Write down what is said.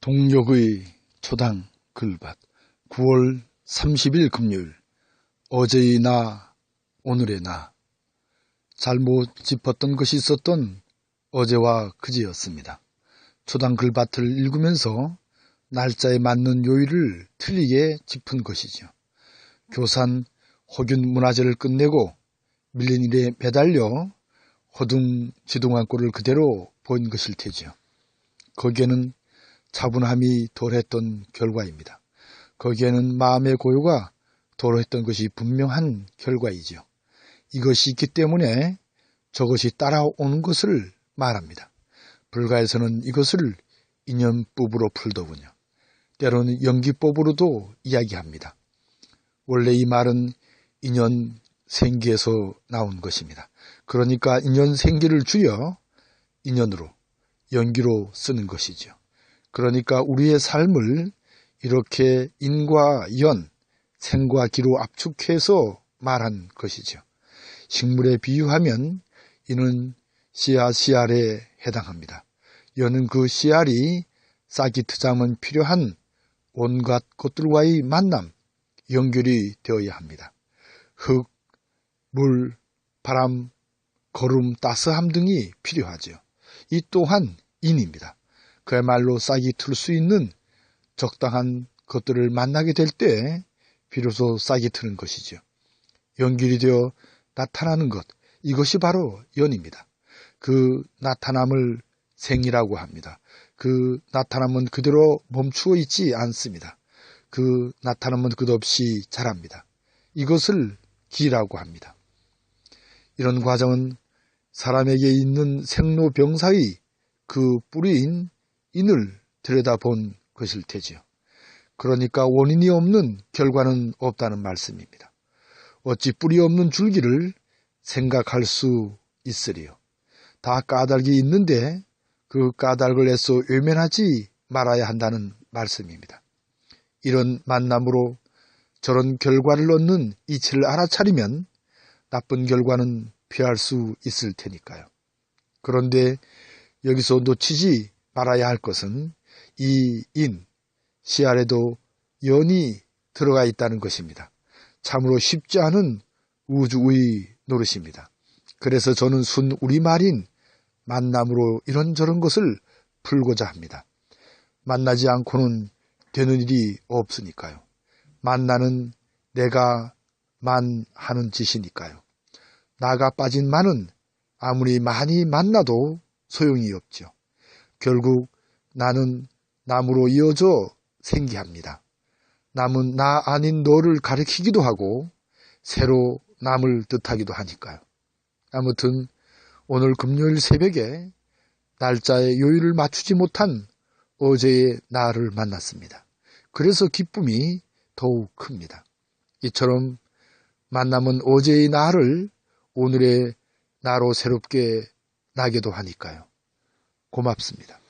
동력의 초당 글밭 9월 30일 금요일 어제의 나 오늘의 나 잘못 짚었던 것이 있었던 어제와 그제였습니다. 초당 글밭을 읽으면서 날짜에 맞는 요일을 틀리게 짚은 것이죠. 교산 혹윤 문화제를 끝내고 밀린 일에 매달려 허둥지둥한 꼴을 그대로 본 것일 테죠. 거기에는 차분함이 덜했던 결과입니다. 거기에는 마음의 고요가 덜했던 것이 분명한 결과이죠. 이것이 있기 때문에 저것이 따라오는 것을 말합니다. 불가에서는 이것을 인연법으로 풀더군요. 때로는 연기법으로도 이야기합니다. 원래 이 말은 인연 생기에서 나온 것입니다. 그러니까 인연 생기를 줄여 인연으로 연기로 쓰는 것이죠. 그러니까 우리의 삶을 이렇게 인과 연, 생과 기로 압축해서 말한 것이죠. 식물에 비유하면 이는 씨앗 씨알에 해당합니다. 연은 그 씨알이 싹이 트자면 필요한 온갖 것들과의 만남, 연결이 되어야 합니다. 흙, 물, 바람, 거름, 따스함 등이 필요하죠. 이 또한 인입니다. 그야말로 싹이 틀 수 있는 적당한 것들을 만나게 될 때 비로소 싹이 트는 것이죠. 연결이 되어 나타나는 것, 이것이 바로 연입니다. 그 나타남을 생이라고 합니다. 그 나타남은 그대로 멈추어 있지 않습니다. 그 나타남은 끝없이 자랍니다. 이것을 기라고 합니다. 이런 과정은 사람에게 있는 생로병사의 그 뿌리인 인을 들여다본 것일 테지요. 그러니까 원인이 없는 결과는 없다는 말씀입니다. 어찌 뿌리 없는 줄기를 생각할 수 있으리요. 다 까닭이 있는데 그 까닭을 애써 외면하지 말아야 한다는 말씀입니다. 이런 만남으로 저런 결과를 얻는 이치를 알아차리면 나쁜 결과는 피할 수 있을 테니까요. 그런데 여기서 놓치지 말아야 할 것은 이 인, 씨알에도 연이 들어가 있다는 것입니다. 참으로 쉽지 않은 우주의 노릇입니다. 그래서 저는 순 우리말인 만남으로 이런저런 것을 풀고자 합니다. 만나지 않고는 되는 일이 없으니까요. 만나는 내가 만 하는 짓이니까요. 나가 빠진 만은 아무리 많이 만나도 소용이 없죠. 결국 나는 남으로 이어져 생기합니다. 남은 나 아닌 너를 가리키기도 하고 새로 남을 뜻하기도 하니까요. 아무튼 오늘 금요일 새벽에 날짜에 요일을 맞추지 못한 어제의 나를 만났습니다. 그래서 기쁨이 더욱 큽니다. 이처럼 만남은 어제의 나를 오늘의 나로 새롭게 나게도 하니까요. 고맙습니다.